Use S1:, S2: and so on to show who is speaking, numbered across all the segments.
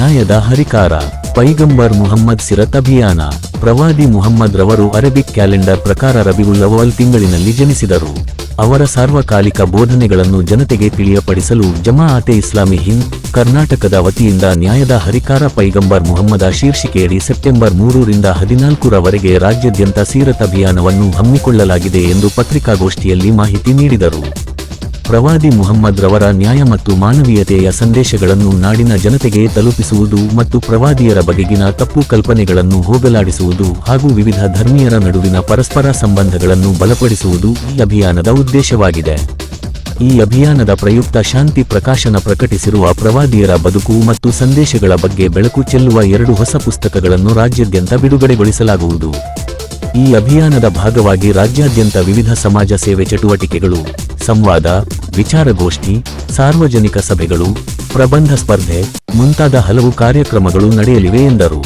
S1: ನ್ಯಾಯದ ಹರಿಕಾರ. ಪೈಗಂಬರ್ ಮುಹಮ್ಮದ್ ಸಿರತ್ ಅಭಿಯಾನ. ಪ್ರವಾದಿ ಮುಹಮ್ಮದ್ ರವರು ಅರೇಬಿಕ್ ಕ್ಯಾಲೆಂಡರ್ ಪ್ರಕಾರ ರಬಿವುಲ್ ಅವಲ್ ತಿಂಗಳಿನಲ್ಲಿ ಜನಿಸಿದರು. ಅವರ ಸಾರ್ವಕಾಲಿಕ ಬೋಧನೆಗಳನ್ನು ಜನತೆಗೆ ತಿಳಿಯಪಡಿಸಲು ಜಮಾಅತೆ ಇಸ್ಲಾಮಿ ಹಿಂದ್, ಕರ್ನಾಟಕದ ವತಿಯಿಂದ ನ್ಯಾಯದ ಹರಿಕಾರ ಪೈಗಂಬರ್ ಮುಹಮ್ಮದ ಶೀರ್ಷಿಕೆಯಡಿ ಸೆಪ್ಟೆಂಬರ್ ಮೂರರಿಂದ ಹದಿನಾಲ್ಕರವರೆಗೆ ರಾಜ್ಯಾದ್ಯಂತ ಸೀರತ್ ಅಭಿಯಾನವನ್ನು ಹಮ್ಮಿಕೊಳ್ಳಲಾಗಿದೆ ಎಂದು ಪತ್ರಿಕಾಗೋಷ್ಠಿಯಲ್ಲಿ ಮಾಹಿತಿ ನೀಡಿದರು. ಪ್ರವಾದಿ ಮುಹಮ್ಮದ್ ರವರ ನ್ಯಾಯ ಮತ್ತು ಮಾನವೀಯತೆಯ ಸಂದೇಶಗಳನ್ನು ನಾಡಿನ ಜನತೆಗೆ ತಲುಪಿಸುವುದು ಮತ್ತು ಪ್ರವಾದಿಯರ ಬಗೆಗಿನ ತಪ್ಪು ಕಲ್ಪನೆಗಳನ್ನು ಹೋಗಲಾಡಿಸುವುದು ಹಾಗೂ ವಿವಿಧ ಧರ್ಮೀಯರ ನಡುವಿನ ಪರಸ್ಪರ ಸಂಬಂಧಗಳನ್ನು ಬಲಪಡಿಸುವುದು ಈ ಅಭಿಯಾನದ ಉದ್ದೇಶವಾಗಿದೆ. ಈ ಅಭಿಯಾನದ ಪ್ರಯುಕ್ತ ಶಾಂತಿ ಪ್ರಕಾಶನ ಪ್ರಕಟಿಸಿರುವ ಪ್ರವಾದಿಯರ ಬದುಕು ಮತ್ತು ಸಂದೇಶಗಳ ಬಗ್ಗೆ ಬೆಳಕು ಚೆಲ್ಲುವ ಎರಡು ಹೊಸ ಪುಸ್ತಕಗಳನ್ನು ರಾಜ್ಯಾದ್ಯಂತ ಬಿಡುಗಡೆಗೊಳಿಸಲಾಗುವುದು. ಈ ಅಭಿಯಾನದ ಭಾಗವಾಗಿ ರಾಜ್ಯಾದ್ಯಂತ ವಿವಿಧ ಸಮಾಜ ಸೇವೆ ಚಟುವಟಿಕೆಗಳು, ಸಂವಾದ ವಿಚಾರಗೋಷ್ಠಿ, ಸಾರ್ವಜನಿಕ ಸಭೆಗಳು, ಪ್ರಬಂಧ ಸ್ಪರ್ಧೆ ಮುಂತಾದ ಹಲವು ಕಾರ್ಯಕ್ರಮಗಳು ನಡೆಯಲಿವೆ ಎಂದರು.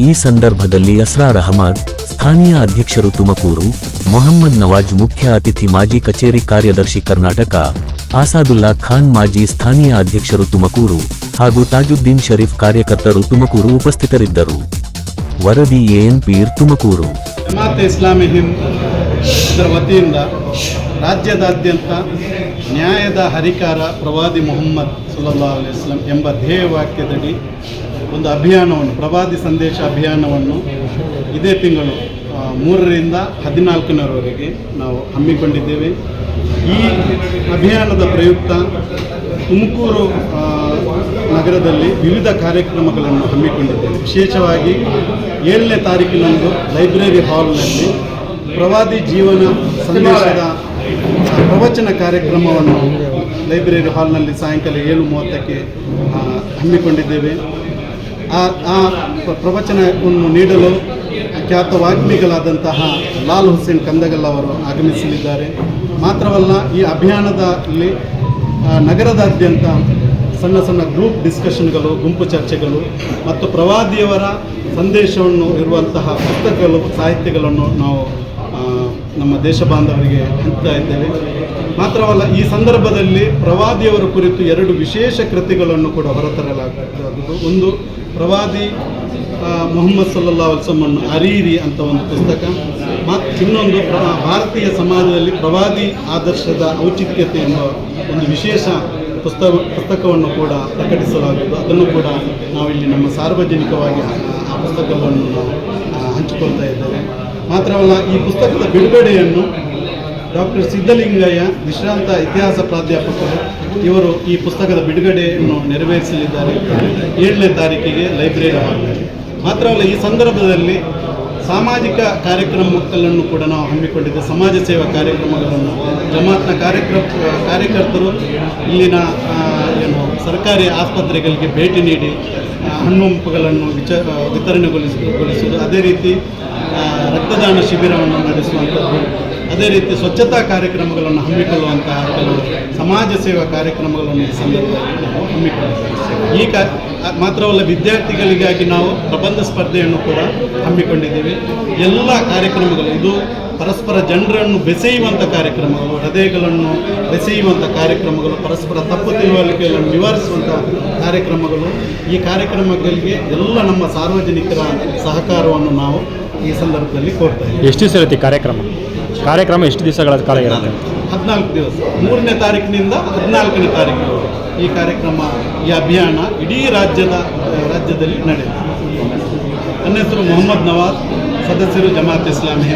S1: ಈ ಸಂದರ್ಭದಲ್ಲಿ ಅಸ್ರಾರ್ ಅಹಮದ್, ಸ್ಥಾನೀಯ ಅಧ್ಯಕ್ಷರು ತುಮಕೂರು, ಮೊಹಮ್ಮದ್ ನವಾಜ್ ಮುಖ್ಯ ಅತಿಥಿ ಮಾಜಿ ಕಚೇರಿ ಕಾರ್ಯದರ್ಶಿ ಕರ್ನಾಟಕ, ಆಸಾದುಲ್ಲಾ ಖಾನ್ ಮಾಜಿ ಸ್ಥಾನೀಯ ಅಧ್ಯಕ್ಷರು ತುಮಕೂರು ಹಾಗೂ ತಾಜುದ್ದೀನ್ ಶರೀಫ್ ಕಾರ್ಯಕರ್ತರು ತುಮಕೂರು ಉಪಸ್ಥಿತರಿದ್ದರು. ವರದಿ ಎಎನ್ ಪೀರ್ ತುಮಕೂರು.
S2: ಇಸ್ಲಾಮಿ ವತಿಯಿಂದ ರಾಜ್ಯದಾದ್ಯಂತ ನ್ಯಾಯದ ಹರಿಕಾರ ಪ್ರವಾದಿ ಮೊಹಮ್ಮದ್ ಸುಲಲ್ಲಾ ಅಲೈಸ್ಲಾಂ ಎಂಬ ಧ್ಯೇಯವಾಕ್ಯದಡಿ ಒಂದು ಅಭಿಯಾನವನ್ನು, ಪ್ರವಾದಿ ಸಂದೇಶ ಅಭಿಯಾನವನ್ನು ಇದೇ ತಿಂಗಳು ಮೂರರಿಂದ ಹದಿನಾಲ್ಕನವರೆಗೆ ನಾವು ಹಮ್ಮಿಕೊಂಡಿದ್ದೇವೆ. ಈ ಅಭಿಯಾನದ ಪ್ರಯುಕ್ತ ತುಮಕೂರು ನಗರದಲ್ಲಿ ವಿವಿಧ ಕಾರ್ಯಕ್ರಮಗಳನ್ನು ಹಮ್ಮಿಕೊಂಡಿದ್ದೇವೆ. ವಿಶೇಷವಾಗಿ ಏಳನೇ ತಾರೀಕಿನಂದು ಲೈಬ್ರರಿ ಹಾಲ್ನಲ್ಲಿ ಪ್ರವಾದಿ ಜೀವನ ಸಂದೇಶದ ಪ್ರವಚನ ಕಾರ್ಯಕ್ರಮವನ್ನು ಲೈಬ್ರರಿ ಹಾಲ್ನಲ್ಲಿ ಸಾಯಂಕಾಲ ಏಳು ಮೂವತ್ತಕ್ಕೆ ಹಮ್ಮಿಕೊಂಡಿದ್ದೇವೆ. ಆ ಆ ಪ್ರ- ಪ್ರವಚನವನ್ನು ನೀಡಲು ಖ್ಯಾತ ವಾಗ್ಮಿಗಳಾದಂತಹ ಲಾಲ್ ಹುಸೇನ್ ಕಂದಗಲ್ ಅವರು ಆಗಮಿಸಲಿದ್ದಾರೆ. ಮಾತ್ರವಲ್ಲ, ಈ ಅಭಿಯಾನದಲ್ಲಿ ನಗರದಾದ್ಯಂತ ಸಣ್ಣ ಸಣ್ಣ ಗ್ರೂಪ್ ಡಿಸ್ಕಷನ್ಗಳು, ಗುಂಪು ಚರ್ಚೆಗಳು ಮತ್ತು ಪ್ರವಾದಿಯವರ ಸಂದೇಶವನ್ನು ಇರುವಂತಹ ಪುಸ್ತಕಗಳು, ಸಾಹಿತ್ಯಗಳನ್ನು ನಾವು ನಮ್ಮ ದೇಶ ಬಾಂಧವರಿಗೆ ಹಂಚ್ತಾ ಇದ್ದೇವೆ. ಮಾತ್ರವಲ್ಲ, ಈ ಸಂದರ್ಭದಲ್ಲಿ ಪ್ರವಾದಿಯವರ ಕುರಿತು ಎರಡು ವಿಶೇಷ ಕೃತಿಗಳನ್ನು ಕೂಡ ಹೊರತರಲಾಗುವುದು ಒಂದು ಪ್ರವಾದಿ ಮೊಹಮ್ಮದ್ ಸಲ್ಲಾ ವಲ್ಸಮನ್ನು ಅರೀರಿ ಅಂತ ಒಂದು ಪುಸ್ತಕ. ಮತ್ತು ಇನ್ನೊಂದು ಭಾರತೀಯ ಸಮಾಜದಲ್ಲಿ ಪ್ರವಾದಿ ಆದರ್ಶದ ಔಚಿತ್ಯತೆ ಎಂಬ ಒಂದು ವಿಶೇಷ ಪುಸ್ತಕ ಪುಸ್ತಕವನ್ನು ಕೂಡ ಪ್ರಕಟಿಸಲಾಗುವುದು ಅದನ್ನು ಕೂಡ ನಾವಿಲ್ಲಿ ನಮ್ಮ ಸಾರ್ವಜನಿಕವಾಗಿ ಆ ಪುಸ್ತಕವನ್ನು ಹಂಚಿಕೊಳ್ತಾ ಇದ್ದೇವೆ. ಮಾತ್ರವಲ್ಲ, ಈ ಪುಸ್ತಕದ ಬಿಡುಗಡೆಯನ್ನು ಡಾಕ್ಟರ್ ಸಿದ್ದಲಿಂಗಯ್ಯ ವಿಶ್ರಾಂತ ಇತಿಹಾಸ ಪ್ರಾಧ್ಯಾಪಕರು ಇವರು ಈ ಪುಸ್ತಕದ ಬಿಡುಗಡೆಯನ್ನು ನೆರವೇರಿಸಲಿದ್ದಾರೆ. ಏಳನೇ ತಾರೀಕಿಗೆ ಲೈಬ್ರರಿ ಮಾತ್ರವಲ್ಲ, ಈ ಸಂದರ್ಭದಲ್ಲಿ ಸಾಮಾಜಿಕ ಕಾರ್ಯಕ್ರಮಗಳನ್ನು ಕೂಡ ನಾವು ಹಮ್ಮಿಕೊಂಡಿದ್ದೆ. ಸಮಾಜ ಸೇವಾ ಕಾರ್ಯಕ್ರಮಗಳನ್ನು. ಜಮಾತ್ನ ಕಾರ್ಯಕ್ರಮ, ಕಾರ್ಯಕರ್ತರು ಇಲ್ಲಿನ ಏನು, ಸರ್ಕಾರಿ ಆಸ್ಪತ್ರೆಗಳಿಗೆ ಭೇಟಿ ನೀಡಿ ಹಣ್ಣು ಹಂಪುಗಳನ್ನು ವಿಚ, ವಿತರಣೆಗೊಳಿಸಿ ಅದೇ ರೀತಿ ರಕ್ತದಾನ ಶಿಬಿರವನ್ನು ನಡೆಸುವಂಥದ್ದು. ಅದೇ ರೀತಿ ಸ್ವಚ್ಛತಾ ಕಾರ್ಯಕ್ರಮಗಳನ್ನು ಹಮ್ಮಿಕೊಳ್ಳುವಂತಹ ಕೆಲವು ಸಮಾಜ ಸೇವಾ ಕಾರ್ಯಕ್ರಮಗಳನ್ನು ಈ ಸಂದರ್ಭದಲ್ಲಿ ನಾವು ಹಮ್ಮಿಕೊಂಡಿದ್ದೇವೆ. ಈ ಕಾ ಮಾತ್ರವಲ್ಲ ವಿದ್ಯಾರ್ಥಿಗಳಿಗಾಗಿ ನಾವು ಪ್ರಬಂಧ ಸ್ಪರ್ಧೆಯನ್ನು ಕೂಡ ಹಮ್ಮಿಕೊಂಡಿದ್ದೇವೆ. ಎಲ್ಲ ಕಾರ್ಯಕ್ರಮಗಳು, ಇದು ಪರಸ್ಪರ ಜನರನ್ನು ಬೆಸೆಯುವಂಥ ಕಾರ್ಯಕ್ರಮಗಳು, ಹೃದಯಗಳನ್ನು ಬೆಸೆಯುವಂಥ ಕಾರ್ಯಕ್ರಮಗಳು, ಪರಸ್ಪರ ತಪ್ಪು ತಿಳುವಳಿಕೆಗಳನ್ನು ನಿವಾರಿಸುವಂಥ ಕಾರ್ಯಕ್ರಮಗಳು. ಈ ಕಾರ್ಯಕ್ರಮಗಳಿಗೆ ಎಲ್ಲ ನಮ್ಮ ಸಾರ್ವಜನಿಕರ ಸಹಕಾರವನ್ನು ನಾವು ಈ ಸಂದರ್ಭದಲ್ಲಿ ಕೋರ್ತಾ ಇದ್ದೇವೆ
S3: ಎಷ್ಟು ದಿವಸ ಇರುತ್ತೆ ಈ ಕಾರ್ಯಕ್ರಮ? ಕಾರ್ಯಕ್ರಮ ಎಷ್ಟು ದಿವಸಗಳ ಕಾಲ ಇರುತ್ತೆ?
S2: ಹದಿನಾಲ್ಕು ದಿವಸ. ಮೂರನೇ ತಾರೀಕಿನಿಂದ ಹದಿನಾಲ್ಕನೇ ತಾರೀಕು ಈ ಕಾರ್ಯಕ್ರಮ ಈ ಅಭಿಯಾನ ಇಡೀ ರಾಜ್ಯದ ರಾಜ್ಯದಲ್ಲಿ ನಡೆಯುತ್ತೆ. ನನ್ನ ಹೆಸರು ಮೊಹಮ್ಮದ್ ನವಾಜ್ ಸದಸ್ಯರು ಜಮಾತ್ ಇಸ್ಲಾಮಿ